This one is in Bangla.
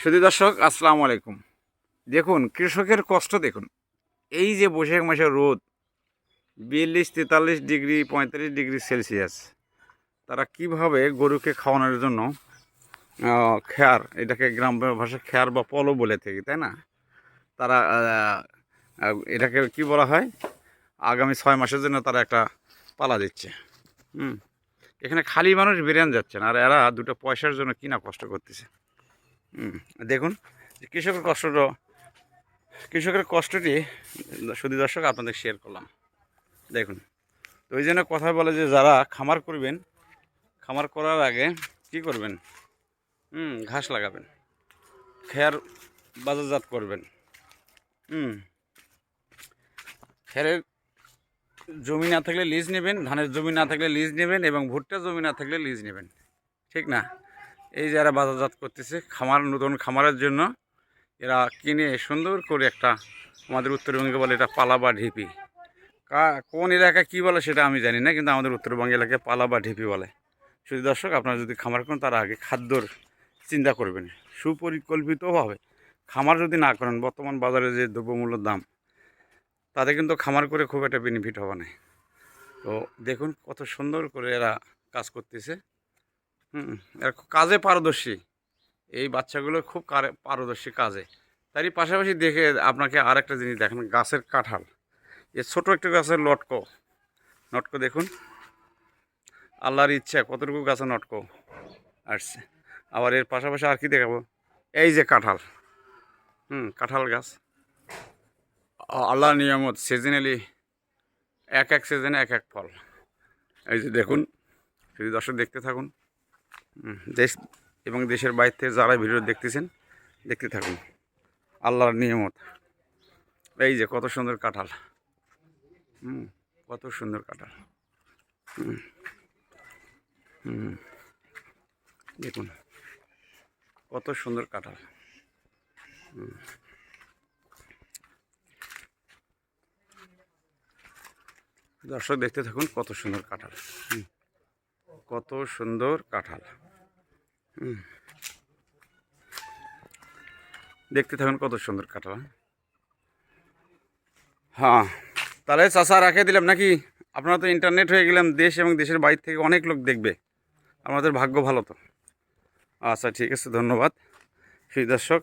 শুধু দর্শক, আসসালামু আলাইকুম। দেখুন, কৃষকের কষ্ট দেখুন। এই যে বৈশাখ মাসের রোদ, বিয়াল্লিশ, তেতাল্লিশ ডিগ্রি, পঁয়তাল্লিশ ডিগ্রি সেলসিয়াস, তারা কীভাবে গরুকে খাওয়ানোর জন্য খেয়ার, এটাকে গ্রাম ভাষায় খেয়ার বা পলো বলে থাকি, তাই না? তারা এটাকে কি বলা হয়? আগামী ছয় মাসের জন্য তারা একটা পালা দিচ্ছে। হুম। এখানে খালি মানুষ বেরিয়ান যাচ্ছে না, আর এরা দুটো পয়সার জন্য কিনা কষ্ট করতেছে। দেখুন কৃষকের কষ্টটা, কৃষকের কষ্টটি শুধু দর্শক, আপনাদের শেয়ার করলাম। দেখুন, তো ওই জন্য কথা বলে যে যারা খামার করবেন, খামার করার আগে কি করবেন? হুম, ঘাস লাগাবেন, খেয়ার বাজারজাত করবেন। হুম, খেয়ারের জমি না থাকলে লিজ নেবেন, ধানের জমি না থাকলে লিজ নেবেন এবং ভুট্টার জমি না থাকলে লিজ নেবেন। ঠিক না? এই যারা বাজারজাত করতেছে খামার, নতুন খামারের জন্য। এরা কিনে সুন্দর করে একটা আমাদের উত্তরবঙ্গে বলে এটা পালা বা ঢিপি কোন এলাকা কী বলে সেটা আমি জানি না, কিন্তু আমাদের উত্তরবঙ্গ এলাকায় পালা বা ঢিপি বলে। শুধু দর্শক, আপনারা যদি খামার করেন, তার আগে খাদ্যর চিন্তা করবেন। সুপরিকল্পিতভাবে খামার যদি না করেন, বর্তমান বাজারে যে দ্রব্যমূল্যের দাম, তাতে কিন্তু খামার করে খুব একটা বেনিফিট হবে না। তো দেখুন কত সুন্দর করে এরা কাজ করতেছে। হুম কাজে পারদর্শী। এই বাচ্চাগুলো খুব পারদর্শী কাজে। তারই পাশাপাশি দেখে আপনাকে আর একটা জিনিস দেখেন, গাছের কাঁঠাল। এ ছোট একটা গাছের লটকো। নটকো দেখুন। আল্লাহর ইচ্ছা, কতটুকু গাছে নটকো আসছে। আবার এর পাশাপাশি আর কি দেখাবো? এই যে কাঁঠাল। হুম, কাঁঠাল গাছ। আ- আল্লাহর নিয়ামত সিজনালি এক এক সিজনে এক এক ফল। এই যে দেখুন, যদি দর্শক দেখতে থাকুন। দেশ এবং দেশের বাইরে থেকে যারা ভিডিও দেখতেছেন, দেখতে থাকুন। আল্লাহর নিয়মত। এই যে কত সুন্দর কাঁঠাল। হুম কত সুন্দর কাঁঠাল। হুম হুম দেখুন। কত সুন্দর কাঁঠাল। দর্শক দেখতে থাকুন কত সুন্দর কাঁঠাল। হুম। কত সুন্দর কাঁঠাল। দেখতে থাকুন কত সুন্দর কাঁঠাল। হ্যাঁ? হ্যাঁ তাহলে চাষা রাখে দিলাম নাকি? আপনারা তো ইন্টারনেট হয়ে গেলাম, দেশ এবং দেশের বাইরে থেকে অনেক লোক দেখবে। আমাদের ভাগ্য ভালো তো। আচ্ছা ঠিক আছে, ধন্যবাদ। সেই দর্শক